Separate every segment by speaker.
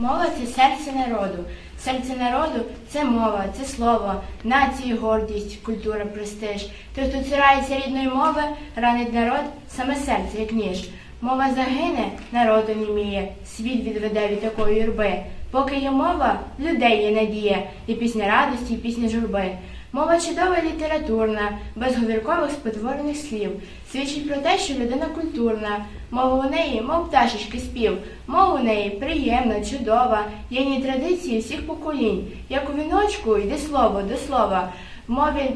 Speaker 1: Мова це серце народу. Серце народу це мова, це слово, нації, гордість, культура, престиж. Той, хто цирається рідної мови, ранить народ, саме серце, як ніж. Мова загине, народу німіє, світ відведе від такої юрби. Поки є мова, людей є надія, і пісня радості, і пісня журби. Мова чудова літературна, без говіркових спотворених слів. Свідчить про те, що людина культурна. Мова у неї, мов пташечки спів. Мова у неї приємна, чудова, є ній традиції всіх поколінь. Як у віночку йде слово до слова. В мові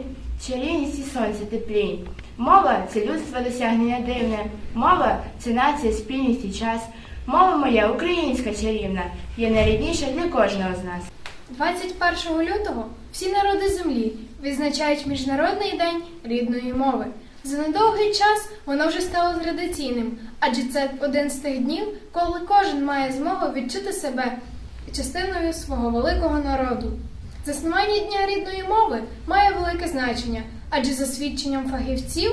Speaker 1: чарівність і сонце теплінь. Мова це людство досягнення дивне. Мова це нація, спільність і час. Мова моя українська чарівна, є найрідніша для кожного з нас.
Speaker 2: 21 лютого всі народи землі відзначають Міжнародний день рідної мови. За недовгий час воно вже стало традиційним, адже це один з тих днів, коли кожен має змогу відчути себе частиною свого великого народу. Заснування Дня рідної мови має велике значення, адже за свідченням фахівців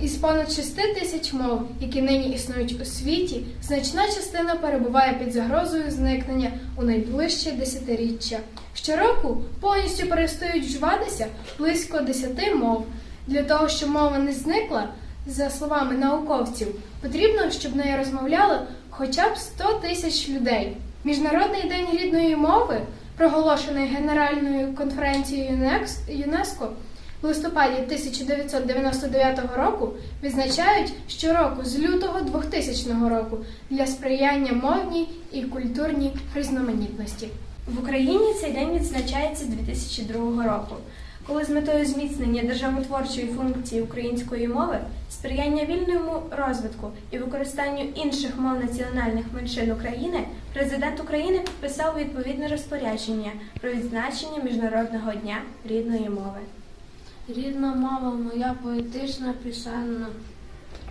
Speaker 2: із понад 6 тисяч мов, які нині існують у світі, значна частина перебуває під загрозою зникнення у найближче десятиріччя. Щороку повністю перестають вживатися близько 10 мов. Для того, щоб мова не зникла, за словами науковців, потрібно, щоб нею розмовляли хоча б 100 тисяч людей. Міжнародний день рідної мови, проголошений Генеральною конференцією ЮНЕСКО в листопаді 1999 року, відзначають щороку з лютого 2000 року для сприяння мовній і культурній різноманітності.
Speaker 3: В Україні цей день відзначається з 2002 року, коли з метою зміцнення державотворчої функції української мови, сприяння вільному розвитку і використанню інших мов національних меншин України, президент України підписав відповідне розпорядження про відзначення Міжнародного дня рідної мови.
Speaker 4: Рідна мова моя поетична пісенна,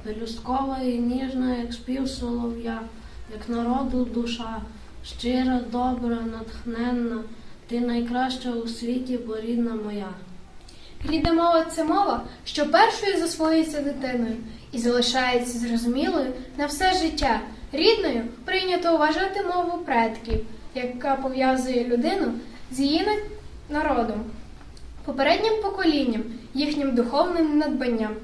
Speaker 4: пелюсткова і ніжна, як спів солов'я, як народу душа, щира, добра, натхненна, ти найкраща у світі, бо рідна моя.
Speaker 2: Рідна мова це мова, що першою засвоюється дитиною і залишається зрозумілою на все життя. Рідною прийнято вважати мову предків, яка пов'язує людину з її народом, попереднім поколінням, їхнім духовним надбанням.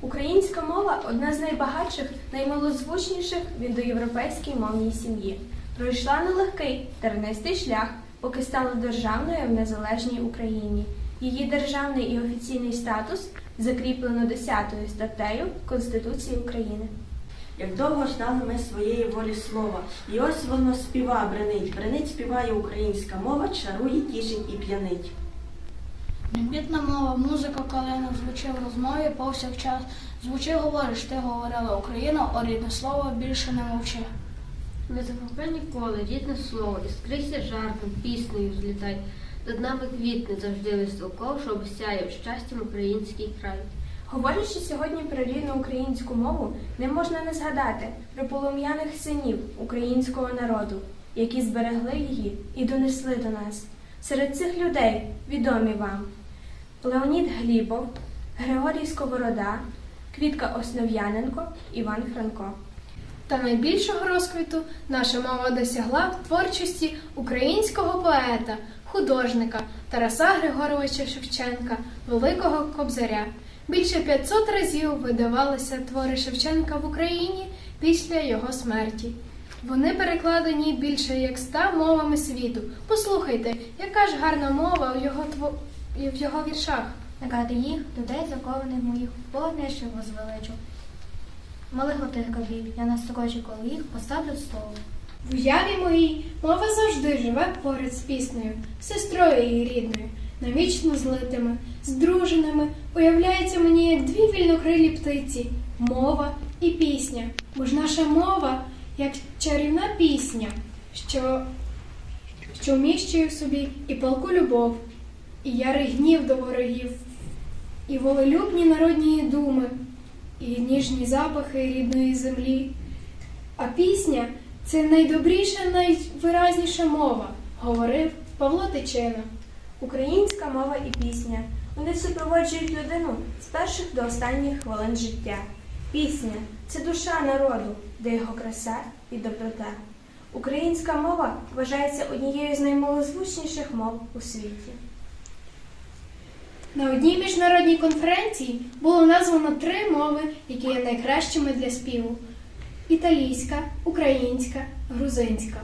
Speaker 3: Українська мова одна з найбагатших, наймалозвучніших в індоєвропейській мовній сім'ї. Пройшла нелегкий тернистий шлях, поки стала державною в незалежній Україні. Її державний і офіційний статус закріплено 10 статтею Конституції України.
Speaker 5: Як довго ждали ми своєї волі слова, і ось воно співа, бренить, бренить співає українська мова, чарує, тішить і п'янить.
Speaker 6: Небітна мова, музика, калина звучи в розмові повсякчас. Звучи, говориш, ти говорила Україна, о рідне слово більше не мовчи.
Speaker 4: Не загубай ніколи рідне слово, іскрися жартом, піснею злітай. Над нами квітне завжди високов, щоб сяяв щастям український край.
Speaker 3: Говорячи сьогодні про рідну українську мову, не можна не згадати про полум'яних синів українського народу, які зберегли її і донесли до нас. Серед цих людей відомі вам Леонід Глібов, Григорій Сковорода, Квітка Основ'яненко, Іван Франко.
Speaker 2: Та найбільшого розквіту наша мова досягла в творчості українського поета, художника Тараса Григоровича Шевченка, Великого Кобзаря. Більше 500 разів видавалися твори Шевченка в Україні після його смерті. Вони перекладені більше як ста мовами світу. Послухайте, яка ж гарна мова в його тво... в його віршах.
Speaker 7: Ради їх, людей закованих моїх, вогнищих возвеличу. Малих отих кабів, я на строчі коло їх поставлю слово.
Speaker 2: В уяві моїй мова завжди живе поряд з піснею, сестрою її рідною, навічно злитими, здруженими, уявляється мені як дві вільнокрилі птиці мова і пісня. Бо ж наша мова як чарівна пісня, що, що вміщує в собі і палку любов, і ярий гнів до ворогів, і волелюбні народні думи, і ніжні запахи рідної землі. А пісня це найдобріша, найвиразніша мова, говорив Павло Тичина.
Speaker 3: Українська мова і пісня. Вони супроводжують людину з перших до останніх хвилин життя. Пісня це душа народу, де його краса і доброта. Українська мова вважається однією з наймалозвучніших мов у світі.
Speaker 2: На одній міжнародній конференції було названо три мови, які є найкращими для співу: італійська, українська, грузинська.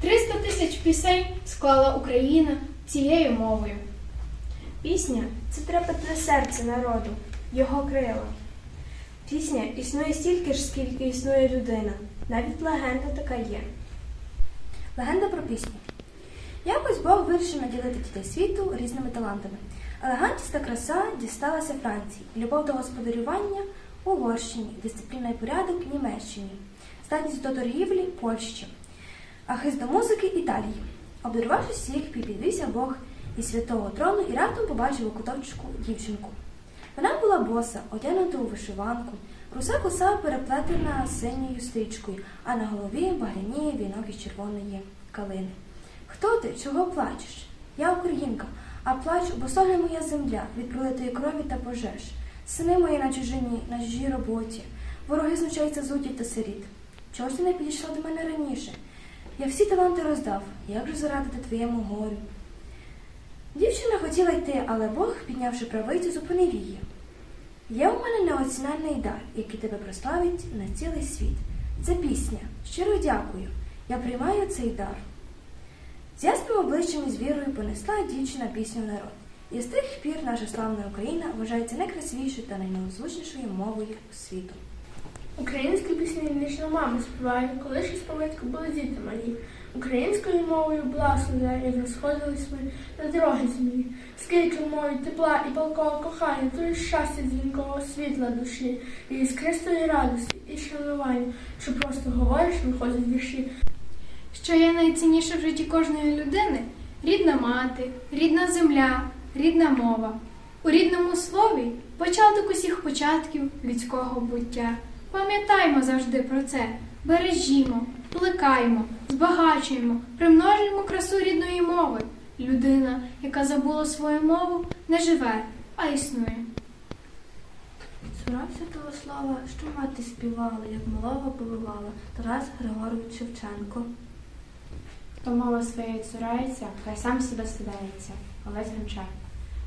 Speaker 2: 300 тисяч пісень склала Україна цією мовою.
Speaker 3: Пісня це трепетне серце народу, його крила. Пісня існує стільки ж, скільки існує людина. Навіть легенда така є.
Speaker 8: Легенда про пісню. Якось Бог вирішив наділити дітей світу різними талантами. Елегантність та краса дісталася Франції, любов до господарювання Угорщині, дисципліна і порядок Німеччині, здатність до торгівлі Польщі, а хист до музики Італії. Обдарувавши всіх, підвівся Бог із святого трону і раптом побачив у куточку дівчинку. Вона була боса, одягнута у вишиванку, руса коса переплетена синьою стрічкою, а на голові багряніє вінок із червоної калини. Хто ти? Чого плачеш? Я українка, а плачу, бо стогне моя земля від пролитої крові та пожеж. Сини мої на чужині, на чужій роботі. Вороги знущаються з утій та сиріт. Чого ж ти не підійшла до мене раніше? Я всі таланти роздав, як же зарадити твоєму горю? Дівчина хотіла йти, але Бог, піднявши правицю, зупинив її. Є у мене неоціненний дар, який тебе прославить на цілий світ. Це пісня. Щиро дякую. Я приймаю цей дар. З обличчям і з вірою понесла дівчина пісню народ. І з тих пір наша славна Україна вважається найкрасивішою та наймилозвучнішою мовою світу.
Speaker 9: Українські пісні вічно мами співають, коли ще спомитку були діти малі. Українською мовою благословля, як розходились ми на дороги землі. Скільки мові тепла і палкого кохання, то і щастя дзвінкого світла душі, і іскристої радості, і шанування, що просто говориш, виходять вірші.
Speaker 2: Що є найцінніше в житті кожної людини рідна мати, рідна земля, рідна мова. У рідному слові початок усіх початків людського буття. Пам'ятаймо завжди про це, бережімо, плекаймо, збагачуємо, примножуємо красу рідної мови. Людина, яка забула свою мову, не живе, а існує.
Speaker 8: Цурався того слова, що мати співала, як малого побивала Тарас Григорович Шевченко.
Speaker 1: Хто мова своєї цурається, хай сам себе стидається. Олесь Гончар.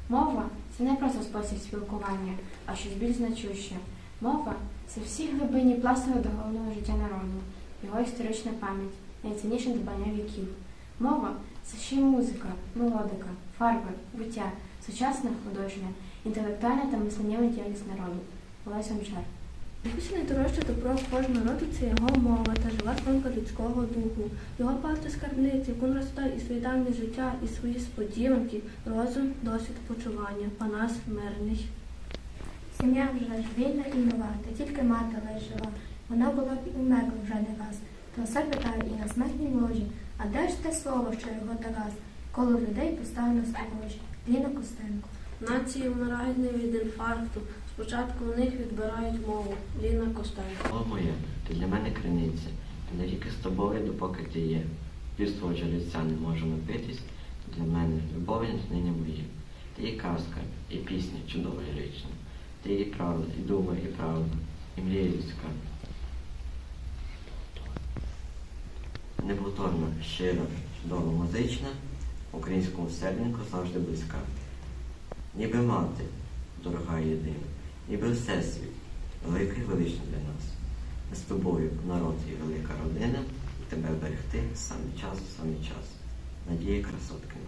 Speaker 1: Мова це не просто спосіб спілкування, а щось більш значуще. Мова це всі глибині пластове до головного життя народу, його історична пам'ять, найцінніше дбання віків. Мова це ще й музика, мелодика, фарби, буття, сучасна художня, інтелектуальна та мисленнєва діяльність народу. Олесь Гончар.
Speaker 8: Найбільше найдорожче добро кожного народу це його мова та жива тонка людського духу. Його багато скарбниць, яку він розстав і своє давнє життя, і свої сподіванки, розум, досвід, почування. Панас мирний.
Speaker 7: Сім'я вже ж вільна і нова, та тільки мати лиш жива. Вона була б і умерла вже не раз. То все питає і на смертній ложі. А де ж те слово, що його Тарас, коли в людей поставлено сторожі? Ліна Костенко.
Speaker 4: Нації вмирають не від інфаркту. Спочатку у них відбирають мову. Ліна Костенко.
Speaker 10: О моє, ти для мене криниця, ти навіки з тобою, допоки ти є. Півство лиця не може напитись, для мене любові нині моє. Ти є казка, і пісня чудова і річна. Ти є правда, і дума, і правда, і мрія людська. Неповторна, щира, чудова музична, українському серденьку завжди близька. Ніби мати, дорога єдина, ніби всесвіт, великий величний для нас. Ми з тобою народ і велика родина, і тебе берегти саме час, саме час. Надія красоткина.